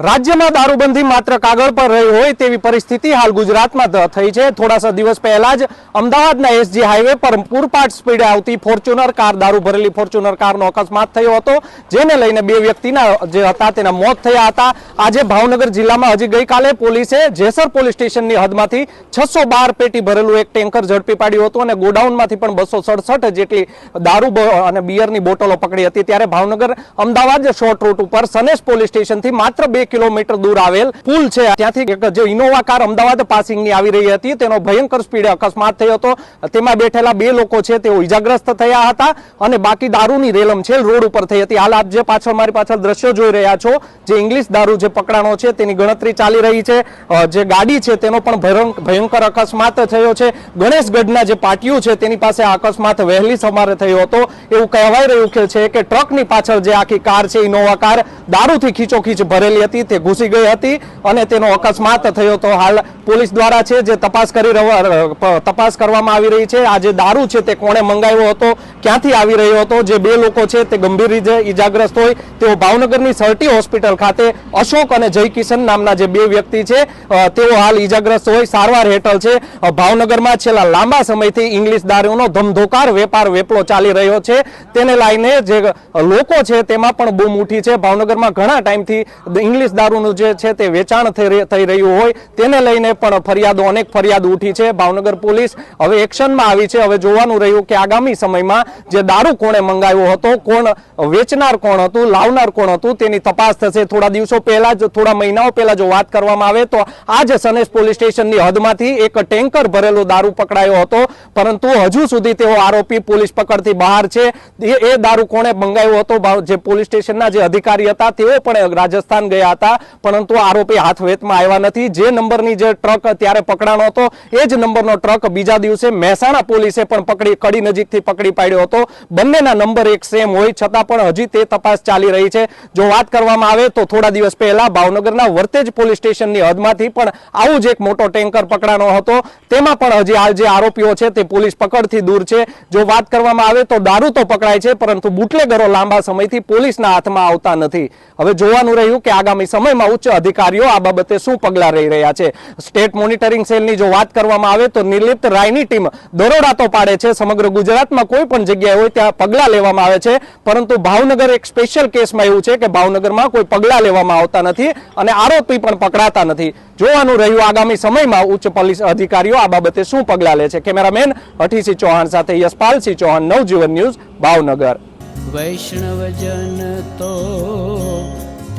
રાજ્યમાં દારૂબંધી માત્ર કાગળ પર રહી હોય તેવી પરિસ્થિતિ હાલ ગુજરાતમાં થઈ છે. થોડા દિવસ પહેલા જ અમદાવાદના એસજી હાઈવે પર પૂરપાટ સ્પીડે આવતી ફોર્ચ્યુનર કાર, દારૂ ભરેલી ફોર્ચ્યુનર કારનો અકસ્માત થયો હતો, જેને લઈને બે વ્યક્તિના જે હતા તેના મોત થયા હતા. આજે ભાવનગર જિલ્લામાં હજી ગઈકાલે પોલીસે જેસર પોલીસ સ્ટેશનની હદમાંથી છસો બાર પેટી ભરેલું એક ટેન્કર ઝડપી પાડ્યું હતું અને ગોડાઉનમાંથી પણ બસો સડસઠ જેટલી દારૂ અને બિયરની બોટલો પકડી હતી. ત્યારે ભાવનગર અમદાવાદ શોર્ટ રૂટ ઉપર સનેશ પોલીસ સ્ટેશનથી માત્ર બે કિલોમીટર દૂર આવેલ પુલ છે. ત્યાંથી એક જે ઇનોવા કાર અમદાવાદ પાસિંગની આવી રહી હતી, તેનો ભયંકર સ્પીડે અકસ્માત થયો હતો. તેમાં બેઠેલા બે લોકો છે, તેઓ ઇજાગ્રસ્ત થયા હતા અને બાકી દારૂની રેલમ છે, રોડ ઉપર થઈ હતી. હાલ આપ જે પાછળ મારી પાછળ દ્રશ્યો જોઈ રહ્યા છો, જે ઇંગ્લિશ દારૂ જે પકડાણો છે, તેની ગણતરી ચાલી રહી છે. જે ગાડી છે, તેનો પણ ભયંકર અકસ્માત થયો છે. ગણેશગઢના જે પાટિયું છે, તેની પાસે અકસ્માત વહેલી સવારે થયો હતો. એવું કહેવાય રહ્યું છે કે ટ્રકની પાછળ જે આખી કાર છે, ઇનોવા કાર, દારૂથી ખીચોખીચ ભરેલી હતી. તે ઘૂસી ગઈ હતી અને તેનો અકસ્માત થયો હતો હાલ પોલીસ દ્વારા છે જે તપાસ કરી તપાસ કરવામાં આવી રહી છે. આ જે દારૂ છે તે કોણે મંગાવ્યો હતો, ક્યાંથી આવી રહ્યો હતો, જે બે લોકો છે તે ગંભીર રીતે ઈજાગ્રસ્ત હોય, તેઓ ભાવનગરની સરટી હોસ્પિટલ ખાતે અશોક અને જય કિશન નામના જે બે વ્યક્તિ છે તેઓ હાલ ઈજાગ્રસ્ત હોય. સારવાર હેઠળ છે ભાવનગરમાં છેલ્લા લાંબા સમયથી ઇંગ્લિશ દારૂનો ધમધોકાર, વેપાર વેપલો ચાલી રહ્યો છે. તેને લઈને જે લોકો છે તેમાં પણ બૂમ ઉઠી છે. ભાવનગરમાં ઘણા ટાઈમથી ઇંગ્લિશ દારૂનું જે છે તે વેચાણ થઈ રહ્યું હોય તેને લઈને પણ ફરિયાદો, અનેક ફરિયાદ ઉઠી છે. ભાવનગર પોલીસ હવે એક્શનમાં આવી છે. હવે જોવાનું રહ્યું કે આગામી સમયમાં જે દારૂ કોણે મંગાવ્યો હતો, કોણ વેચનાર કોણ હતું, લાવનાર કોણ હતું, તેની તપાસ થશે. થોડા દિવસો પહેલા જ, થોડા મહિનાઓ પહેલા જો વાત કરવામાં આવે તો આ જ સનેશ પોલીસ સ્ટેશનની હદમાંથી એક ટેન્કર ભરેલો દારૂ પકડાયો હતો. પરંતુ હજુ સુધી તેઓ આરોપી પોલીસ પકડથી બહાર છે. એ દારૂ કોણે મંગાવ્યો હતો? જે પોલીસ સ્ટેશનના જે અધિકારી હતા, તેઓ પણ રાજસ્થાન ગયા હતા, પરંતુ આરોપી હાથ વેતમાં આવ્યા નથી. જે નંબરની જે ટ્રક ત્યારે પકડાણો હતો, એ જ નંબરનો ટ્રક બીજા દિવસે મહેસાણા પોલીસે પણ પકડી, કડી નજીકથી પકડી પાડ્યો હતો. બંનેના નંબર એક સેમ હોય, છતાં પણ હજી તે તપાસ ચાલી રહી છે. જો વાત કરવામાં આવે તો થોડા દિવસ પહેલા ભાવનગરના વર્તેજ પોલીસ સ્ટેશનની હદમાંથી પણ આવું જ એક મોટો ટેન્કર પકડાનો હતો. તેમાં પણ હજી આ જે આરોપીઓ છે તે પોલીસ પકડથી દૂર છે. જો વાત કરવામાં આવે તો દારૂ તો પકડાય છે, પરંતુ બુટલેગરો લાંબા સમયથી પોલીસના હાથમાં આવતા નથી. હવે જોવાનું રહ્યું કે આગામી સમયમાં ઉચ્ચ અધિકારીઓ આ બાબતે શું પગલાં રહી રહ્યા છે? સ્ટેટ મોનિટરિંગ સેલની જો વાત કરવામાં આવે તો નિર્લિપ્ત રાયની ટીમ દરોડા તો પાડે છે. સમગ્ર ગુજરાતમાં કોઈ પણ જગ્યાએ હોય ત્યાં પગલાં લેવામાં આવે છે. પરંતુ ભાવનગર એક સ્પેશિયલ કેસમાં એવું છે કે ભાવનગરમાં કોઈ પગલાં લેવામાં આવતા નથી અને આરોપી પણ પકડાતા નથી. જોવાનું રહ્યું આગામી સમયમાં ઉચ્ચ પોલીસ અધિકારીઓ આ બાબતે શું પગલાં લે છે? કેમેરામેન અઠીસિંહ ચૌહાણ સાથે યશપાલસિંહ ચૌહાણ, નવજીવન ન્યૂઝ, ભાવનગર. વૈષ્ણવજન તો